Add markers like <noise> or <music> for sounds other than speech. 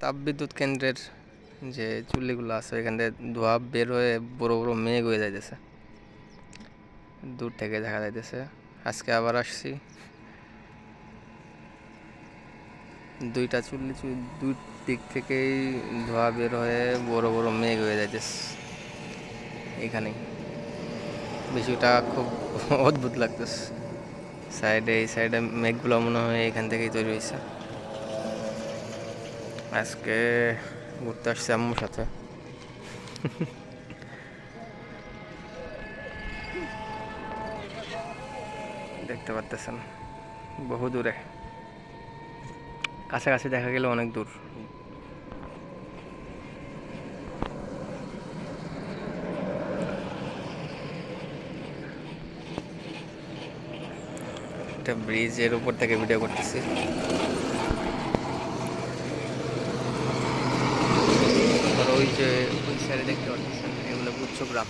তাপবিদ্যুৎ কেন্দ্রের যে চুল্লিগুলো আছে এখান থেকে ধোয়া বের হয়ে বড় বড় মেঘ হয়ে যাইতেছে। দূর থেকে দেখা যাইতেছে। আজকে আবার আসছি। দুইটা চুল্লি দুই দিক থেকেই ধোয়া বের হয়ে বড় বড় মেঘ হয়ে যাইতেছে এখানেই। বিষয়টা খুব <laughs> অদ্ভুত লাগতেছে। সাইডে, এই সাইডে মেঘগুলো মনে হয় এখান থেকেই তৈরি হয়েছে আজকে ঘুরতে আসছি আম্মুর সাথে। দেখতে পাচ্তেছেন বহু দূরে। কাছাকাছি দেখা গেলে অনেক দূর। একটা ব্রিজের উপর থেকে ভিডিও করতেছি। ওই যে ওই সাইডে দেখতে পাচ্ছেন এগুলো গুচ্ছ গ্রাম।